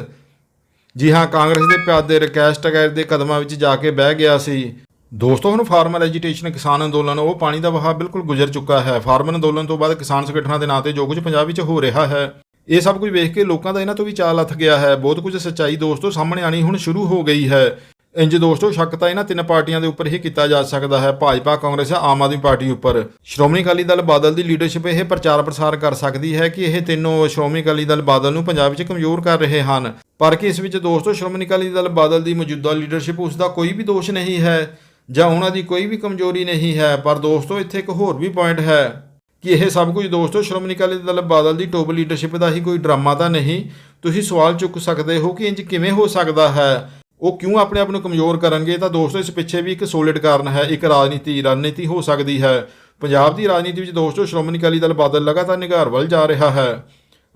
ਜੀ ਹਾਂ, ਕਾਂਗਰਸ ਦੇ ਪਿਆਦੇ ਰਕੇਸ਼ ਟਕੈਤ ਦੇ ਕਦਮਾਂ ਵਿੱਚ ਜਾ ਕੇ ਬਹਿ ਗਿਆ ਸੀ। ਦੋਸਤੋ, ਹੁਣ ਫਾਰਮਰ ਐਜੀਟੇਸ਼ਨ ਕਿਸਾਨ ਅੰਦੋਲਨ, ਉਹ ਪਾਣੀ ਦਾ ਵਹਾਅ ਬਿਲਕੁਲ ਗੁਜ਼ਰ ਚੁੱਕਾ ਹੈ। ਫਾਰਮਰ ਅੰਦੋਲਨ ਤੋਂ ਬਾਅਦ ਕਿਸਾਨ ਸੰਗਠਨਾਂ ਦੇ ਨਾਂ ਤੇ ਜੋ ਕੁਝ ਪੰਜਾਬ ਵਿੱਚ ਹੋ ਰਿਹਾ ਹੈ, ਇਹ ਸਭ ਕੁਝ ਵੇਖ ਕੇ ਲੋਕਾਂ ਦਾ ਇਹਨਾਂ ਤੋਂ ਵੀ ਚਾਅ ਲੱਥ ਗਿਆ ਹੈ। ਬਹੁਤ ਕੁਝ ਸੱਚਾਈ ਦੋਸਤੋ, ਸਾਹਮਣੇ ਆਣੀ ਹੁਣ ਸ਼ੁਰੂ ਹੋ ਗਈ ਹੈ। ਇੰਜ ਦੋਸਤੋ, ਸ਼ੱਕ ਤਾਂ ਇਹਨਾਂ ਤਿੰਨ ਪਾਰਟੀਆਂ ਦੇ ਉੱਪਰ ਹੀ ਕੀਤਾ ਜਾ ਸਕਦਾ ਹੈ, ਭਾਜਪਾ, ਕਾਂਗਰਸ ਆਮ ਆਦਮੀ ਪਾਰਟੀ ਉੱਪਰ। ਸ਼੍ਰੋਮਣੀ ਅਕਾਲੀ ਦਲ ਬਾਦਲ ਦੀ ਲੀਡਰਸ਼ਿਪ ਇਹ ਪ੍ਰਚਾਰ ਪ੍ਰਸਾਰ ਕਰ ਸਕਦੀ ਹੈ ਕਿ ਇਹ ਤਿੰਨੋਂ ਸ਼੍ਰੋਮਣੀ ਅਕਾਲੀ ਦਲ ਬਾਦਲ ਨੂੰ ਪੰਜਾਬ ਵਿੱਚ ਕਮਜ਼ੋਰ ਕਰ ਰਹੇ ਹਨ। ਪਰ ਕਿ ਇਸ ਵਿੱਚ ਦੋਸਤੋ, ਸ਼੍ਰੋਮਣੀ ਅਕਾਲੀ ਦਲ ਬਾਦਲ ਦੀ ਮੌਜੂਦਾ ਲੀਡਰਸ਼ਿਪ, ਉਸ ਦਾ ਕੋਈ ਵੀ ਦੋਸ਼ ਨਹੀਂ ਹੈ। ਜਾਂ ਉਹਨਾਂ ਦੀ ਕੋਈ ਵੀ ਕਮਜ਼ੋਰੀ ਨਹੀਂ ਹੈ, ਪਰ ਦੋਸਤੋ, ਇੱਥੇ ਇੱਕ ਹੋਰ ਵੀ ਪੁਆਇੰਟ ਹੈ ਕਿ ਇਹ ਸਭ ਕੁਝ ਦੋਸਤੋ, ਸ਼੍ਰੋਮਣੀ ਅਕਾਲੀ ਦਲ ਬਾਦਲ ਦੀ ਟੋਪ ਲੀਡਰਸ਼ਿਪ ਦਾ ਹੀ ਕੋਈ ਡਰਾਮਾ ਤਾਂ ਨਹੀਂ। ਤੁਸੀਂ ਸਵਾਲ ਚੁੱਕ ਸਕਦੇ ਹੋ ਕਿ ਇੰਜ ਕਿਵੇਂ ਹੋ ਸਕਦਾ ਹੈ? ਉਹ ਕਿਉਂ ਆਪਣੇ ਆਪ ਨੂੰ ਕਮਜ਼ੋਰ ਕਰਨਗੇ? ਤਾਂ ਦੋਸਤੋ, ਇਸ ਪਿੱਛੇ ਵੀ ਇੱਕ ਸੋਲਿਡ ਕਾਰਨ ਹੈ, ਇੱਕ ਰਾਜਨੀਤੀ, ਰਣਨੀਤੀ ਹੋ ਸਕਦੀ ਹੈ। ਪੰਜਾਬ ਦੀ ਰਾਜਨੀਤੀ ਵਿੱਚ ਦੋਸਤੋ, ਸ਼੍ਰੋਮਣੀ ਅਕਾਲੀ ਦਲ ਬਾਦਲ ਲਗਾਤਾਰ ਨਿਘਾਰ ਵੱਲ ਜਾ ਰਿਹਾ ਹੈ।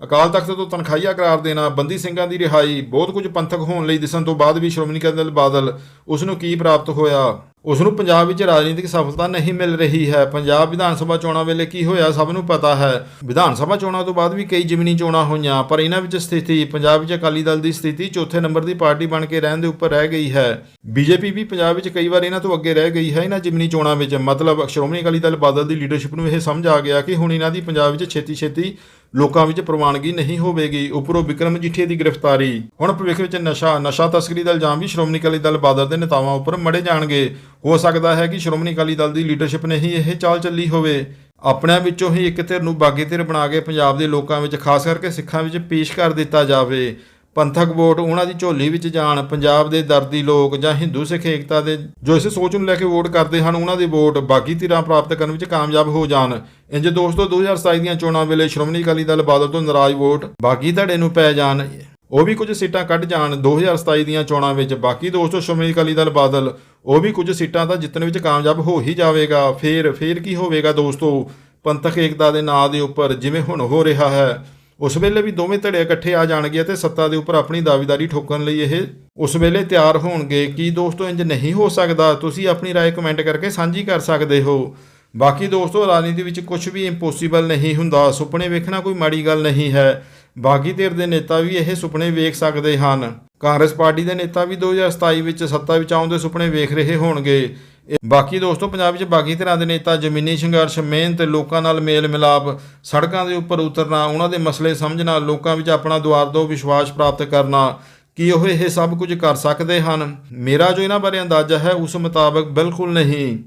ਅਕਾਲ ਤਖਤ ਤੋਂ ਤਨਖਾਹੀਆ ਕਰਾਰ ਦੇਣਾ, ਬੰਦੀ ਸਿੰਘਾਂ ਦੀ ਰਿਹਾਈ, ਬਹੁਤ ਕੁਝ ਪੰਥਕ ਹੋਣ ਲਈ ਦਿਸਣ ਤੋਂ ਬਾਅਦ ਵੀ ਸ਼੍ਰੋਮਣੀ ਅਕਾਲੀ ਦਲ ਬਾਦਲ ਉਸ ਨੂੰ ਕੀ ਪ੍ਰਾਪਤ ਹੋਇਆ? ਉਸ ਨੂੰ ਪੰਜਾਬ ਵਿੱਚ ਰਾਜਨੀਤਿਕ ਸਫਲਤਾ ਨਹੀਂ ਮਿਲ ਰਹੀ ਹੈ। ਪੰਜਾਬ ਵਿਧਾਨ ਸਭਾ ਚੋਣਾਂ ਵੇਲੇ ਕੀ ਹੋਇਆ ਸਭ ਨੂੰ ਪਤਾ ਹੈ। ਵਿਧਾਨ ਸਭਾ ਚੋਣਾਂ ਤੋਂ ਬਾਅਦ ਵੀ ਕਈ ਜਿਮਨੀ ਚੋਣਾਂ ਹੋਈਆਂ, ਪਰ ਇਹਨਾਂ ਵਿੱਚ ਸਥਿਤੀ ਪੰਜਾਬ ਵਿੱਚ ਅਕਾਲੀ ਦਲ ਦੀ ਸਥਿਤੀ ਚੌਥੇ ਨੰਬਰ ਦੀ ਪਾਰਟੀ ਬਣ ਕੇ ਰਹਿਣ ਦੇ ਉੱਪਰ ਰਹਿ ਗਈ ਹੈ। ਬੀਜੇਪੀ ਵੀ ਪੰਜਾਬ ਵਿੱਚ ਕਈ ਵਾਰ ਇਹਨਾਂ ਤੋਂ ਅੱਗੇ ਰਹਿ ਗਈ ਹੈ। ਇਹਨਾਂ ਜਿਮਨੀ ਚੋਣਾਂ ਵਿੱਚ ਮਤਲਬ ਸ਼੍ਰੋਮਣੀ ਅਕਾਲੀ ਦਲ ਬਾਦਲ ਦੀ ਲੀਡਰਸ਼ਿਪ ਨੂੰ ਇਹ ਸਮਝ ਆ ਗਿਆ ਕਿ ਹੁਣ ਇਹਨਾਂ ਦੀ ਪੰਜਾਬ ਵਿੱਚ ਛੇਤੀ ਛੇਤੀ ਲੋਕਾਂ ਵਿੱਚ ਪ੍ਰਵਾਨਗੀ ਨਹੀਂ ਹੋਵੇਗੀ। ਉੱਪਰੋਂ ਵਿਕਰਮ ਜੀਠੇ ਦੀ ਗ੍ਰਿਫਤਾਰੀ। ਹੁਣ ਭਵਿੱਖ ਵਿੱਚ ਨਸ਼ਾ ਨਸ਼ਾ ਤਸਕਰੀ ਦਾ ਇਲਜ਼ਾਮ ਵੀ ਸ਼੍ਰੋਮਣੀ ਅਕਾਲੀ ਦਲ ਬਾਦਲ ਦੇ ਨੇਤਾਵਾਂ ਉੱਪਰ ਮੜੇ ਜਾਣਗੇ। ਹੋ ਸਕਦਾ ਹੈ ਕਿ ਸ਼੍ਰੋਮਣੀ ਅਕਾਲੀ ਦਲ ਦੀ ਲੀਡਰਸ਼ਿਪ ਨੇ ਹੀ ਇਹ ਚਾਲ ਚੱਲੀ ਹੋਵੇ। ਆਪਣਿਆਂ ਵਿੱਚੋਂ ਹੀ ਇੱਕ ਧਿਰ ਨੂੰ ਬਾਗੀ ਧਿਰ ਬਣਾ ਕੇ ਪੰਜਾਬ ਦੇ ਲੋਕਾਂ ਵਿੱਚ, ਖਾਸ ਕਰਕੇ ਸਿੱਖਾਂ ਵਿੱਚ ਪੇਸ਼ ਕਰ ਦਿੱਤਾ ਜਾਵੇ। ਪੰਥਕ ਵੋਟ, ਉਹਨਾਂ ਦੀ ਝੋਲੀ ਵਿੱਚ ਜਾਣ, ਪੰਜਾਬ ਦੇ ਦਰਦੀ ਲੋਕ ਜਾਂ ਹਿੰਦੂ ਸਿੱਖ ਏਕਤਾ ਦੇ ਜੋ ਇਸ ਸੋਚ ਨੂੰ ਲੈ ਕੇ ਵੋਟ ਕਰਦੇ ਹਨ, ਉਹਨਾਂ ਦੀ ਵੋਟ ਬਾਕੀ ਧਿਰਾਂ ਪ੍ਰਾਪਤ ਕਰਨ ਵਿੱਚ ਕਾਮਯਾਬ ਹੋ ਜਾਣ। ਇੰਜ ਦੋਸਤੋ 2027 ਦੀਆਂ ਚੋਣਾਂ ਵੇਲੇ ਸ਼੍ਰੋਮਣੀ ਅਕਾਲੀ ਦਲ ਬਾਦਲ ਤੋਂ ਨਾਰਾਜ਼ ਵੋਟ ਬਾਗੀ ਧੜੇ ਨੂੰ ਪੈ ਜਾਣ। ਉਹ ਵੀ ਕੁਝ ਸੀਟਾਂ ਕੱਢ ਜਾਣ 2027 ਦੀਆਂ ਚੋਣਾਂ ਵਿੱਚ ਬਾਕੀ ਦੋਸਤੋ, ਸ਼੍ਰੋਮਣੀ ਅਕਾਲੀ ਦਲ ਬਾਦਲ, ਉਹ ਵੀ ਕੁਝ ਸੀਟਾਂ ਤਾਂ ਜਿੱਤਣ ਵਿੱਚ ਕਾਮਯਾਬ ਹੋ ਹੀ ਜਾਵੇਗਾ। ਫੇਰ ਫੇਰ ਕੀ ਹੋਵੇਗਾ ਦੋਸਤੋ? ਪੰਥਕ ਏਕਤਾ ਦੇ ਨਾਂ ਦੇ ਉੱਪਰ ਜਿਵੇਂ ਹੁਣ ਹੋ ਰਿਹਾ ਹੈ। ਉਸ ਵੇਲੇ ਵੀ ਦੋਵੇਂ ਧੜੇ ਇਕੱਠੇ ਆ ਜਾਣਗੇ ਤੇ ਸੱਤਾ ਦੇ ਉੱਪਰ ਆਪਣੀ ਦਾਅਵੇਦਾਰੀ ਠੋਕਣ ਲਈ ਇਹ ਉਸ ਵੇਲੇ ਤਿਆਰ ਹੋਣਗੇ ਕੀ ਦੋਸਤੋ ਇੰਜ ਨਹੀਂ ਹੋ ਸਕਦਾ ਤੁਸੀਂ ਆਪਣੀ رائے ਕਮੈਂਟ ਕਰਕੇ ਸਾਂਝੀ ਕਰ ਸਕਦੇ ਹੋ ਬਾਕੀ ਦੋਸਤੋ ਰਾਜਨੀਤੀ ਵਿੱਚ ਕੁਝ ਵੀ ਇੰਪੋਸੀਬਲ ਨਹੀਂ ਹੁੰਦਾ ਸੁਪਨੇ ਵੇਖਣਾ ਕੋਈ ਮਾੜੀ ਗੱਲ ਨਹੀਂ ਹੈ ਬਾਗੀ ਧਿਰ ਦੇ ਨੇਤਾ ਵੀ ਇਹ ਸੁਪਨੇ ਵੇਖ ਸਕਦੇ ਹਨ ਕਾਂਗਰਸ ਪਾਰਟੀ ਦੇ ਨੇਤਾ ਵੀ 2027 ਵਿੱਚ ਸੱਤਾ ਵਿੱਚ ਆਉਣ ਦੇ ਸੁਪਨੇ ਵੇਖ ਰਹੇ ਹੋਣਗੇ। ਇਹ- ਬਾਕੀ ਦੋਸਤੋ, ਪੰਜਾਬ ਵਿੱਚ ਬਾਕੀ ਧਿਰਾਂ ਦੇ ਨੇਤਾ ਜ਼ਮੀਨੀ ਸੰਘਰਸ਼, ਮਿਹਨਤ, ਲੋਕਾਂ ਨਾਲ ਮੇਲ ਮਿਲਾਪ ਸੜਕਾਂ ਦੇ ਉੱਪਰ ਉਤਰਨਾ, ਉਹਨਾਂ ਦੇ ਮਸਲੇ ਸਮਝਣਾ, ਲੋਕਾਂ ਵਿੱਚ ਆਪਣਾ ਦੁਆਰ ਦੋ ਵਿਸ਼ਵਾਸ ਪ੍ਰਾਪਤ ਕਰਨਾ, ਕੀ ਉਹ ਇਹ ਸਭ ਕੁਝ ਕਰ ਸਕਦੇ ਹਨ? ਮੇਰਾ ਜੋ ਇਹਨਾਂ ਬਾਰੇ ਅੰਦਾਜ਼ਾ ਹੈ, ਉਸ ਮੁਤਾਬਕ ਬਿਲਕੁਲ ਨਹੀਂ।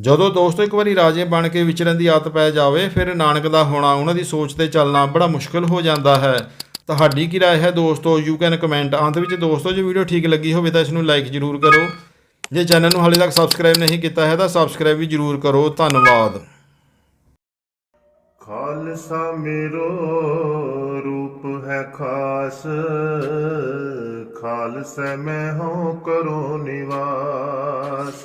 ਜਦੋਂ ਦੋਸਤੋ ਇੱਕ ਵਾਰੀ ਰਾਜੇ ਬਣ ਕੇ ਵਿਚਰਨ ਦੀ ਆਦਤ ਪੈ ਜਾਵੇ, ਫਿਰ ਨਾਨਕ ਦਾ ਹੋਣਾ, ਉਹਨਾਂ ਦੀ ਸੋਚ ਤੇ ਚੱਲਣਾ ਬੜਾ ਮੁਸ਼ਕਲ ਹੋ ਜਾਂਦਾ ਹੈ। ਤੁਹਾਡੀ ਕੀ ਰਾਏ ਹੈ ਦੋਸਤੋ? ਯੂ ਕੈਨ ਕਮੈਂਟ ਅੰਤ ਵਿੱਚ ਦੋਸਤੋ, ਜੇ ਵੀਡੀਓ ਠੀਕ ਲੱਗੀ ਹੋਵੇ ਤਾਂ ਇਸ ਨੂੰ ਲਾਈਕ ਜ਼ਰੂਰ ਕਰੋ। ਜੇ ਚੈਨਲ ਨੂੰ ਹਾਲੇ ਤੱਕ ਸਬਸਕ੍ਰਾਈਬ ਨਹੀਂ ਕੀਤਾ ਹੈ ਤਾਂ ਸਬਸਕ੍ਰਾਈਬ ਵੀ ਜ਼ਰੂਰ ਕਰੋ। ਧੰਨਵਾਦ। ਖਾਲਸਾ ਮੇਰੋ, ਰੂਪ ਹੈ ਖਾਸ। ਖਾਲਸਾ ਮੈਂ ਹੋ, ਕਰੋ ਨਿਵਾਸ।